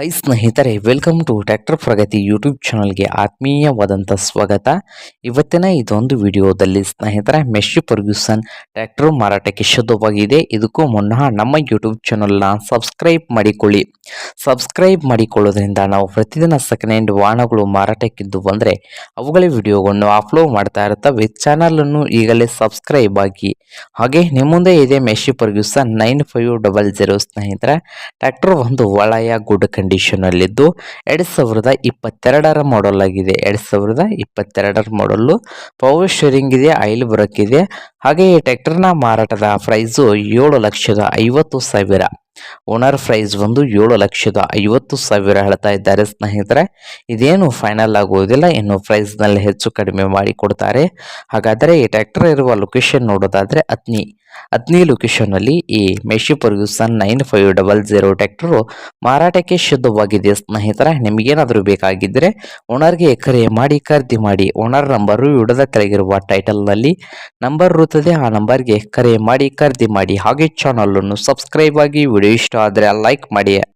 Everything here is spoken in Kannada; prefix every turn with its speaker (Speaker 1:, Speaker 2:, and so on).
Speaker 1: ಹೈ ಸ್ನೇಹಿತರೆ welcome to tractor Pragati YouTube ಚಾನಲ್ಗೆ ಆತ್ಮೀಯವಾದಂಥ ಸ್ವಾಗತ. ಇವತ್ತಿನ ಇದೊಂದು ವಿಡಿಯೋದಲ್ಲಿ ಸ್ನೇಹಿತರೆ ಮೆಶಿ ಪರ್ಗ್ಯೂಸನ್ ಟ್ರ್ಯಾಕ್ಟರ್ ಮಾರಾಟಕ್ಕೆ ಶುದ್ಧವಾಗಿದೆ. ಇದಕ್ಕೂ ಮುನ್ನ ನಮ್ಮ ಯೂಟ್ಯೂಬ್ ಚಾನಲ್ನ ಸಬ್ಸ್ಕ್ರೈಬ್ ಮಾಡಿಕೊಳ್ಳಿ. ಸಬ್ಸ್ಕ್ರೈಬ್ ಮಾಡಿಕೊಳ್ಳೋದ್ರಿಂದ ನಾವು ಪ್ರತಿದಿನ ಸೆಕೆಂಡ್ ಹ್ಯಾಂಡ್ ವಾಹನಗಳು ಮಾರಾಟಕ್ಕಿದ್ದು ಬಂದರೆ ಅವುಗಳ ವಿಡಿಯೋವನ್ನು ಅಪ್ಲೋಡ್ ಮಾಡ್ತಾ ಇರುತ್ತವೆ. ಚಾನಲನ್ನು ಈಗಲೇ ಸಬ್ಸ್ಕ್ರೈಬ್ ಆಗಿ. ಹಾಗೆ ನಿಮ್ಮ ಮುಂದೆ ಇದೆ Massey Ferguson nine five double zero ಸ್ನೇಹಿತರೆ ಟ್ರ್ಯಾಕ್ಟರ್ ಒಂದು ಒಳ್ಳೆಯ ಗುಡ್ ಕಂಡೀಷನಲ್ಲಿದ್ದು ಎರಡು ಸಾವಿರದ ಇಪ್ಪತ್ತೆರಡರ ಮಾಡಲ್ ಆಗಿದೆ. ಎರಡು ಸಾವಿರದ ಇಪ್ಪತ್ತೆರಡರ ಮಾಡಲ್ಲು ಪವರ್ ಶೇರಿಂಗ್ ಇದೆ ಆಯಿಲ್ ಬ್ರೇಕ್ ಇದೆ. ಹಾಗೆ ಈ ಟ್ರ್ಯಾಕ್ಟರ್ನ ಮಾರಾಟದ ಪ್ರೈಸು ಏಳು ಲಕ್ಷದ ಐವತ್ತು ಸಾವಿರ. ಓನರ್ ಪ್ರೈಸ್ ಒಂದು ಏಳು ಲಕ್ಷದ ಐವತ್ತು ಸಾವಿರ ಹೇಳ್ತಾ ಇದ್ದಾರೆ ಸ್ನೇಹಿತರೆ. ಇದೇನು ಫೈನಲ್ ಆಗುವುದಿಲ್ಲ ಇನ್ನು ಪ್ರೈಸ್ನಲ್ಲಿ ಹೆಚ್ಚು ಕಡಿಮೆ ಮಾಡಿ ಕೊಡ್ತಾರೆ. ಹಾಗಾದರೆ ಈ ಟ್ರ್ಯಾಕ್ಟರ್ ಇರುವ ಲೊಕೇಶನ್ ನೋಡೋದಾದ್ರೆ ಅತ್ನಿ ಅತ್ನಿ ಲೊಕೇಶನ್ನಲ್ಲಿ ಈ Massey Ferguson nine five double zero tractor ಮಾರಾಟಕ್ಕೆ ಶುದ್ಧವಾಗಿದೆ ಸ್ನೇಹಿತರೆ. ನಿಮಗೇನಾದರೂ ಬೇಕಾಗಿದ್ದರೆ ಓನರ್ಗೆ ಕರೆ ಮಾಡಿ, ಖರೀದಿ ಮಾಡಿ ಓನರ್ ನಂಬರು ವಿಡದ ಕೆಳಗಿರುವ ಟೈಟಲ್ನಲ್ಲಿ ನಂಬರ್ ಇರುತ್ತದೆ, ಆ ನಂಬರ್ಗೆ ಕರೆ ಮಾಡಿ, ಖರೀದಿ ಮಾಡಿ. ಹಾಗೆ ಚಾನಲನ್ನು ಸಬ್ಸ್ಕ್ರೈಬ್ ಆಗಿ ಇಷ್ಟ ಆದರೆ ಲೈಕ್ ಮಾಡಿ.